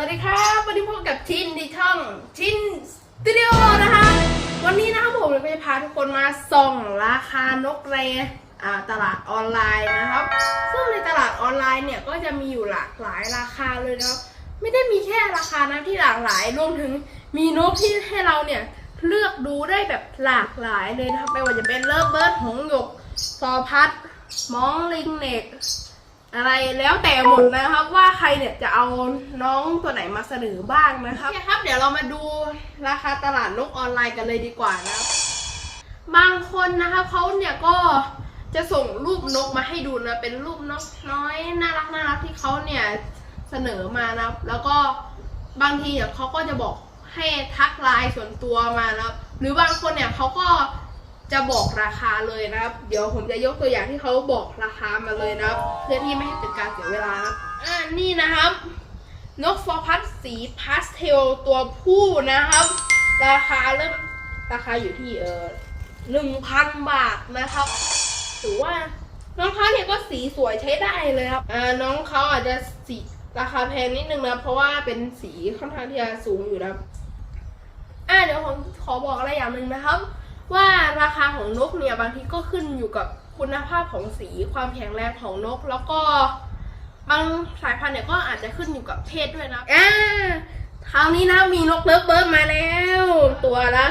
วัสดีครับวันนี้พบกับชินที่ช่องชินสตูดิโอนะคะวันนี้นะครับผมจะพาทุกคนมาส่องราคานกเรตลาดออนไลน์นะครับ ซึ่งในตลาดออนไลน์เนี่ยก็จะมีอยู่หลากหลายราคาเลยนะครับไม่ได้มีแค่ราคานะที่หลากหลายรวมถึงมีนกที่ให้เราเนี่ยเลือกดูได้แบบหลากหลายเลยนะครับไม่ว่าจะเป็นเลิฟเบิร์ดหงหยกซอพัดมองลิงเน็ก อะไรแล้วแต่หมดนะครับว่าใครเนี่ยจะเอาน้องตัวไหนมาเสนอบ้างนะครับโอเคครับเดี๋ยวเรามาดูราคาตลาดนกออนไลน์กันเลยดีกว่านะครับบางคนนะคะเขาเนี่ยก็จะส่งรูปนกมาให้ดูนะเป็นรูปนกน้อยน่ารักน่ารักที่เขาเนี่ยเสนอมานะครับแล้วก็บางทีเนี่ยเขาก็จะบอกให้ทักไลน์ส่วนตัวมานะครับหรือบางคนเนี่ยเขาก็ จะบอกราคาเลยนะครับ เดี๋ยวผมจะยกตัวอย่างที่เขาบอกราคามาเลยนะครับ เพื่อที่ไม่ให้เป็นการเสียเวลานะครับอ่านี่นะครับ นกฟอร์พัสสีพาสเทลตัวผู้นะครับ ราคาเริ่มราคาอยู่ที่เออหนึ่งพันบาทนะครับ ถือว่าน้องเขาเนี่ยก็สีสวยใช้ได้เลยครับอ่าน้องเขาอาจจะสีราคาแพงนิดนึงนะ เพราะว่าเป็นสีค่อนข้างที่จะสูงอยู่นะครับอ่าเดี๋ยวผมขอบอกอะไรอย่างหนึ่งนะครับ ว่าราคาของนกเนี่ยบางทีก็ขึ้นอยู่กับคุณภาพของสีความแข็งแรงของนก แล้วก็บางสายพันธุ์เนี่ยก็อาจจะขึ้นอยู่กับเพศด้วยนะอ่าคราวนี้นะมีนกเลิฟเบิร์ดมาแล้ว ตัวละ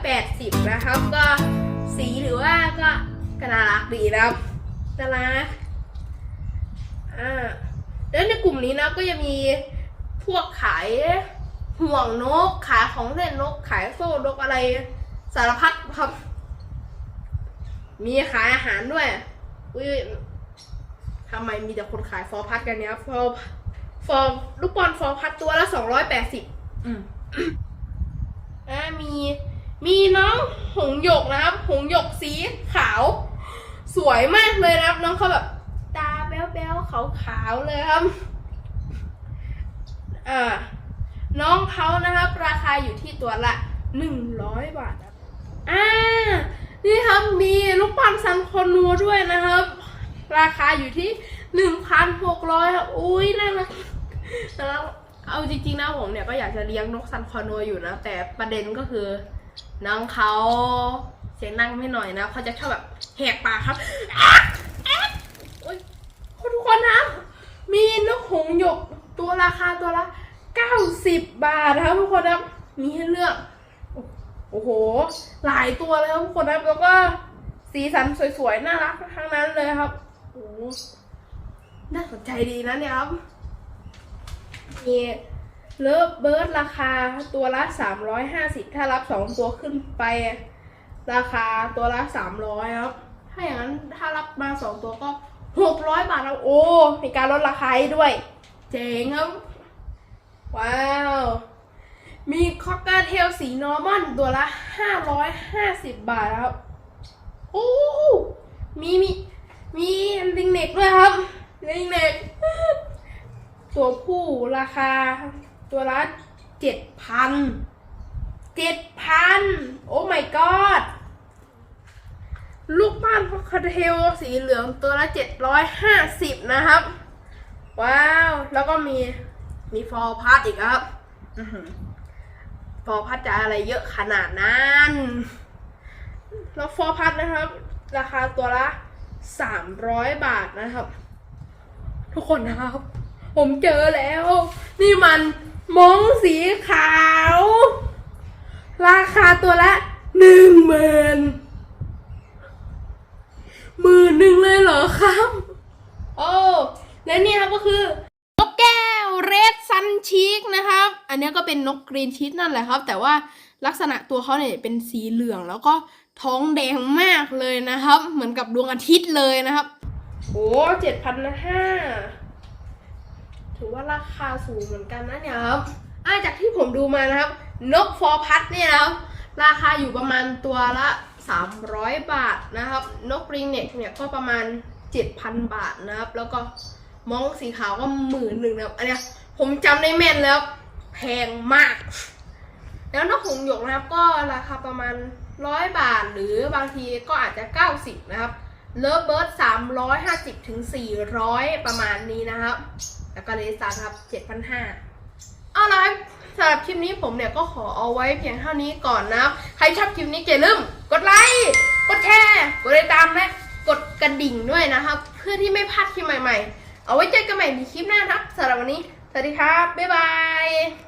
280 นะครับก็สีหรือว่าก็กน่ารักดีนะครับน่ารักอ่าแล้วในกลุ่มนี้นะก็จะมีพวกขายห่วงนกขายของเล่นนกขายโซ่นกอะไร สารพัดครับ มีขายอาหารด้วย อุ้ยทำไมมีแต่คนขายฟอร์พัดกันเนี้ยฟอร์ฟอร์ลูกบอลฟอร์พัดตัวละสองร้อยแปดสิบอืมอ่ามีมีน้องหงหยกนะครับ หงหยกสีขาว สวยมากเลยนะครับ น้องเขาแบบ ตาแบ๊วๆขาวๆเลยครับอ่าน้องเขานะครับ ราคาอยู่ที่ตัวละหนึ่งร้อยบาทครับอ่า นี่ครับ มีลูกปั้นซันคอนัวด้วยนะครับ ราคาอยู่ที่หนึ่งพันหกร้อยครับอุ้ยน่ารักแล้วเอาจริงๆนะผมเนี่ยก็อยากจะเลี้ยงนกซันคอนัวอยู่นะ แต่ประเด็นก็คือน้องเขาเสียงดังไม่หน่อยนะเขาจะชอบแบบแหกปากครับอ๊ะอ๊ะโอ๊ยทุกคนนะ มีนกหงส์หยกตัวราคาตัวละ 90 บาทนะครับทุกคนนะครับมีให้เลือก อ้โห หลายตัวเลยครับทุกคนนะครับแล้วก็สีสันสวยๆ น่ารักทั้งนั้นเลยครับโอ้โหน่าสนใจดีนะเนี่ยครับ มีเลิฟเบิร์ดราคาตัวละ 350 ถ้ารับ 2 ตัวขึ้นไป ราคาตัวละ 300 ครับ ถ้าอย่างนั้นถ้ารับมา 2 ตัวก็ 600 บาทแล้วโอ้ มีการลดราคาให้ด้วย เจ๋งครับ ว้าว มีคอกกาเทลสีนอร์มอนตัวละ 550 บาทครับ โอ้ มีมีมีลิงเน็กด้วยครับ ลิงเน็ก ตัวผู้ราคาตัวละ 7,000 7,000 โอ้ my god ลูกป้านคอกเทลสีเหลืองตัวละ 750 นะครับ ว้าว แล้วก็มีมีฟอร์พัดอีกครับ อือหือ ฟอร์พัดจะอะไรเยอะขนาดนั้นแล้วฟอร์พัดนะครับ ราคาตัวละสามร้อยบาทนะครับ ทุกคนนะครับ ผมเจอแล้ว นี่มันมงสีขาว ราคาตัวละหนึ่งหมื่นหมื่นหนึ่งเลยเหรอครับ โอ้และนี่ครับก็คือ ดซันชีกนะครับ อันนี้ก็เป็นนกกรีนชีสนั่นแหละครับ แต่ว่าลักษณะตัวเขาเนี่ยเป็นสีเหลืองแล้วก็ท้องแดงมากเลยนะครับ เหมือนกับดวงอาทิตย์เลยนะครับโอ้เจ็ดพันห้าถือว่าราคาสูงเหมือนกันนะเนี่ยครับอ่าจากที่ผมดูมานะครับ นกฟอร์พัดเนี่ยนะครับราคาอยู่ประมาณตัวละ 300 บาทนะครับ นกริงเน็กเนี่ยก็ประมาณ 7,000 บาทนะครับ แล้วก็มองสีขาวก็หมื่นหนึ่งนะครับอันเนี้ย ผมจำได้แม่นแล้วแพงมาก แล้วนกหงหยกนะครับก็ราคาประมาณร้อยบาท หรือบางทีก็อาจจะ 90 นะครับเลิฟเบิร์ดสามร้อยห้าสิบถึงสี่ร้อยประมาณนี้นะครับ แล้วก็เลสัาครับเจ็ดพันห้าเอาละครับสำหรับคลิปนี้ผมเนี่ยก็ขอเอาไว้เพียงเท่านี้ก่อนนะครับ ใครชอบคลิปนี้อย่าลืมกดไลค์กดแชร์กดติดตามและกดกระดิ่งด้วยนะครับ เพื่อที่ไม่พลาดคลิปใหม่ๆ เอาไว้เจอกันใหม่ในคลิปหน้านะครับสำหรับวันนี้ สวัสดีครับ บ๊ายบาย